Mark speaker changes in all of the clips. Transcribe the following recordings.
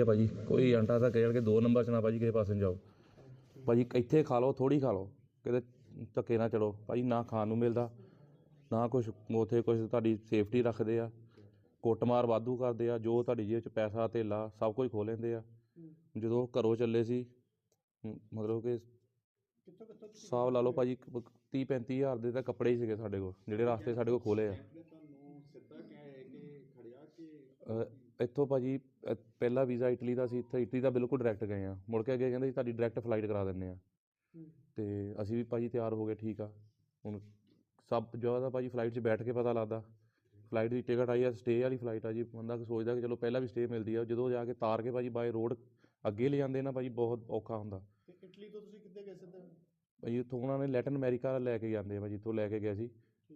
Speaker 1: ਹੈ ਭਾਜੀ। ਕੋਈ ਅੰਟਾ ਤਾਂ ਕਹਿ ਕੇ ਦੋ ਨੰਬਰ 'ਚ ਨਾ ਭਾਜੀ ਕਿਸੇ ਪਾਸੇ ਨੂੰ ਜਾਓ। ਭਾਜੀ ਇੱਥੇ ਖਾ ਲਓ ਥੋੜੀ ਖਾ ਲਓ। ਕਿਤੇ ਧੱਕੇ ਨਾ ਚਲੋ। ਭਾਜੀ ਨਾ ਖਾਣ ਨੂੰ ਮਿਲਦਾ ਨਾ ਕੁਝ ਉਥੇ ਕੁਝ ਤੁਹਾਡੀ ਸੇਫਟੀ ਰੱਖਦੇ ਆ। ਕੁੱਟਮਾਰ ਵਾਧੂ ਕਰਦੇ ਆ। ਜੋ ਤੁਹਾਡੀ ਜੇਬ 'ਚ ਪੈਸਾ ਧੇਲਾ ਸਭ ਕੁਝ ਖੋਹ ਲੈਂਦੇ ਆ। ਜਦੋਂ ਘਰੋਂ ਚੱਲੇ ਸੀ ਮਤਲਬ ਕਿ ਹਿਸਾਬ ਲਾ ਲਓ ਭਾਜੀ 30 35 ਹਜ਼ਾਰ ਦੇ ਤਾਂ ਕੱਪੜੇ ਹੀ ਸੀਗੇ ਸਾਡੇ ਕੋਲ ਜਿਹੜੇ ਰਾਸਤੇ ਸਾਡੇ ਕੋਲ ਖੋਲੇ ਆ।
Speaker 2: ਕੇ ਕਿ
Speaker 1: ਇੱਥੋਂ ਭਾਜੀ ਅ, ਪਹਿਲਾ ਵੀਜ਼ਾ ਇਟਲੀ ਦਾ ਸੀ ਇੱਥੇ ਇਟਲੀ ਦਾ ਬਿਲਕੁਲ ਡਾਇਰੈਕਟ ਗਏ ਆ। ਮੁੜ ਕੇ ਅੱਗੇ ਕਹਿੰਦੇ ਜੀ ਤੁਹਾਡੀ ਡਾਇਰੈਕਟ ਫਲਾਈਟ ਕਰਾ ਦਿੰਦੇ ਆ। ਤੇ ਅਸੀਂ ਵੀ ਭਾਜੀ ਤਿਆਰ ਹੋ ਗਏ ਠੀਕ ਆ। ਹੁਣ ਸਭ ਜ਼ਿਆਦਾ ਭਾਜੀ ਫਲਾਈਟ 'ਚ ਬੈਠ ਕੇ ਪਤਾ ਲੱਗਦਾ। ਫਲਾਈਟ ਦੀ ਟਿਕਟ ਆਈ ਆ ਸਟੇ ਵਾਲੀ ਫਲਾਈਟ ਆ ਜੀ। ਬੰਦਾ ਸੋਚਦਾ ਕਿ ਚਲੋ ਪਹਿਲਾਂ ਵੀ ਸਟੇ ਮਿਲਦੀ ਆ। ਜਦੋਂ ਜਾ ਕੇ ਤਾਰ ਕੇ ਭਾਜੀ ਬਾਏ ਰੋਡ ਅੱਗੇ ਲੈ ਜਾਂਦੇ ਨਾ ਭਾਜੀ ਬਹੁਤ ਔਖਾ ਹੁੰਦਾ।
Speaker 2: ਤੇ ਇਟਲੀ ਤੋਂ ਤੁਸੀਂ ਕਿੱਥੇ ਗਏ ਸਿੱਧਾ?
Speaker 1: ਭਾਜੀ ਉੱਥੋਂ ਉਹਨਾਂ ਨੇ ਲੈਟਨ ਅਮਰੀਕਾ ਲੈ ਕੇ ਜਾਂਦੇ ਆ ਭਾਜੀ ਇੱਥੋਂ ਲੈ ਕੇ ਗਏ ਸੀ।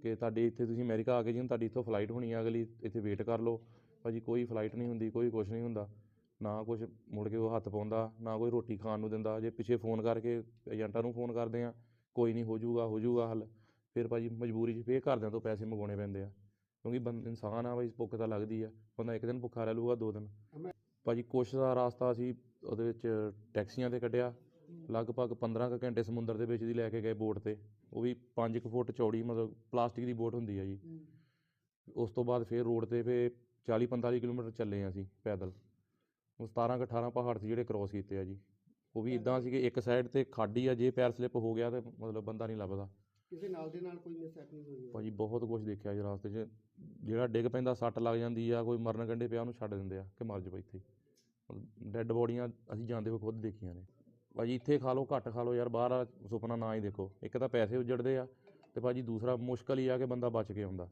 Speaker 1: ਕਿ ਤੁਹਾਡੀ ਇੱਥੇ ਤੁਸੀਂ ਅਮਰੀਕਾ ਆ ਗਏ ਜੀ ਹੁਣ ਤੁਹਾਡੀ ਇੱਥੋਂ ਫਲਾਈਟ ਹੋਣੀ ਆ ਅਗਲੀ ਇੱਥੇ ਵੇਟ ਕਰ ਲਓ। ਭਾਜੀ ਕੋਈ ਫਲਾਈਟ ਨਹੀਂ ਹੁੰਦੀ ਕੋਈ ਕੁਝ ਨਹੀਂ ਹੁੰਦਾ। ਨਾ ਕੁਝ ਮੁੜ ਕੇ ਉਹ ਹੱਥ ਪਾਉਂਦਾ ਨਾ ਕੋਈ ਰੋਟੀ ਖਾਣ ਨੂੰ ਦਿੰਦਾ। ਜੇ ਪਿੱਛੇ ਫੋਨ ਕਰਕੇ ਏਜੰਟਾਂ ਨੂੰ ਫੋਨ ਕਰਦੇ ਆ ਕੋਈ ਨਹੀਂ ਹੋ ਜਾਊਗਾ ਹੋ ਜਾਊਗਾ ਹੱਲ। ਫਿਰ ਭਾਜੀ ਮਜਬੂਰੀ 'ਚ ਫੇਰ ਘਰਦਿਆਂ ਤੋਂ ਪੈਸੇ ਮੰਗਵਾਉਣੇ ਪੈਂਦੇ ਆ। ਕਿਉਂਕਿ ਬੰਦ ਇਨਸਾਨ ਆ ਭਾਈ ਭੁੱਖ ਤਾਂ ਲੱਗਦੀ ਆ। ਬੰਦਾ ਇੱਕ ਦਿਨ ਭੁੱਖਾ ਰਹਿ ਲੂਗਾ ਦੋ ਦਿਨ। ਭਾਜੀ ਕੁਛ ਦਾ ਰਾਸਤਾ ਅਸੀਂ ਉਹਦੇ ਵਿੱਚ ਟੈਕਸੀਆਂ ਤੇ ਕੱਢਿਆ। ਲਗਭਗ 15 ਕੁ ਘੰਟੇ ਸਮੁੰਦਰ ਦੇ ਵਿੱਚ ਦੀ ਲੈ ਕੇ ਗਏ ਬੋਟ ਤੇ। ਉਹ ਵੀ 5 ਕੁ ਫੁੱਟ ਚੌੜੀ ਮਤਲਬ ਪਲਾਸਟਿਕ ਦੀ ਬੋਟ ਹੁੰਦੀ ਆ ਜੀ। ਉਸ ਤੋਂ ਬਾਅਦ ਫਿਰ ਰੋਡ ਤੇ ਫੇ 40 45 ਕਿਲੋਮੀਟਰ ਚੱਲੇ ਆ ਅਸੀਂ ਪੈਦਲ। ਉਹ 17 ਕੁ 18 ਪਹਾੜ ਸੀ ਜਿਹੜੇ ਕ੍ਰੋਸ ਕੀਤੇ ਆ ਜੀ। ਉਹ ਵੀ ਇਦਾਂ ਸੀ ਕਿ ਇੱਕ ਸਾਈਡ ਤੇ ਖਾਡੀ ਆ ਜੇ ਪੈਰ ਸਲਿੱਪ ਹੋ ਗਿਆ ਤੇ ਮਤਲਬ ਬੰਦਾ ਨਹੀਂ ਲੱਭਦਾ।
Speaker 2: ਕਿਸੇ ਨਾਲ ਦੇ ਨਾਲ ਕੋਈ ਮਿਸ ਹੈਪਨਿੰਗ ਹੋਈ ਹੈ
Speaker 1: ਭਾਜੀ ਬਹੁਤ ਕੁਝ ਦੇਖਿਆ ਜੀ ਰਾਸਤੇ 'ਚ। ਜਿਹੜਾ ਡਿੱਗ ਪੈਂਦਾ ਸੱਟ ਲੱਗ ਜਾਂਦੀ ਆ ਕੋਈ ਮਰਨ ਕੰਢੇ ਪਿਆ ਉਹਨੂੰ ਛੱਡ ਦਿੰਦੇ ਆ ਕਿ ਮਰ ਜਾ ਇੱਥੇ। ਡੈੱਡ ਬੋਡੀਆਂ ਅਸੀਂ ਜਾਂਦੇ ਹੋਏ ਖੁਦ ਦੇਖੀਆਂ ਨੇ। ਭਾਜੀ ਇੱਥੇ ਖਾ ਲਓ ਘੱਟ ਖਾ ਲਓ ਯਾਰ ਬਾਹਰ ਸੁਪਨਾ ਨਾ ਹੀ ਦੇਖੋ। ਇੱਕ ਤਾਂ ਪੈਸੇ ਉੱਜੜਦੇ ਆ ਤੇ ਭਾਜੀ ਦੂਸਰਾ ਮੁਸ਼ਕਲ ਹੀ ਆ ਕਿ ਬੰਦਾ ਬਚ ਕੇ ਆਉਂਦਾ।